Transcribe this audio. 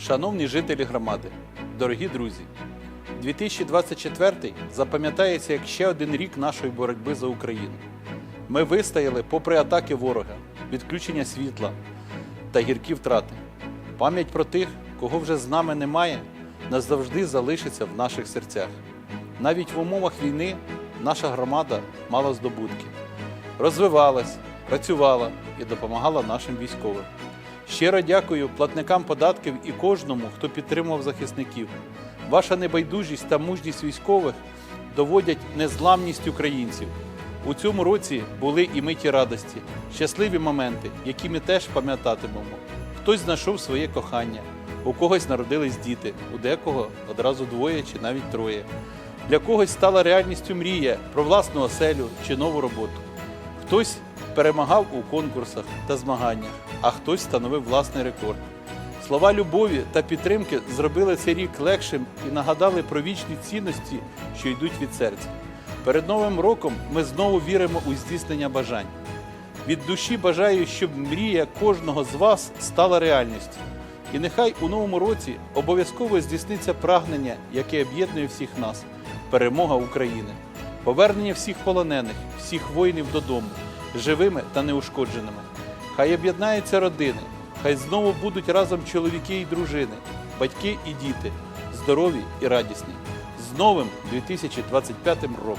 Шановні жителі громади, дорогі друзі, 2024 запам'ятається як ще один рік нашої боротьби за Україну. Ми вистояли попри атаки ворога, відключення світла та гіркі втрати. Пам'ять про тих, кого вже з нами немає, назавжди залишиться в наших серцях. Навіть в умовах війни наша громада мала здобутки, розвивалась, працювала і допомагала нашим військовим. Щиро дякую платникам податків і кожному, хто підтримував захисників. Ваша небайдужість та мужність військових доводять незламність українців. У цьому році були і миті радості, щасливі моменти, які ми теж пам'ятатимемо. Хтось знайшов своє кохання, у когось народились діти, у декого одразу двоє чи навіть троє. Для когось стала реальністю мрія про власну оселю чи нову роботу. Хтось перемагав у конкурсах та змаганнях, а хтось встановив власний рекорд. Слова любові та підтримки зробили цей рік легшим і нагадали про вічні цінності, що йдуть від серця. Перед Новим роком ми знову віримо у здійснення бажань. Від душі бажаю, щоб мрія кожного з вас стала реальністю. І нехай у новому році обов'язково здійсниться прагнення, яке об'єднує всіх нас перемога України, повернення всіх полонених, всіх воїнів додому, живими та неушкодженими. Хай об'єднаються родини, хай знову будуть разом чоловіки і дружини, батьки і діти, здорові і радісні. З новим 2025 роком!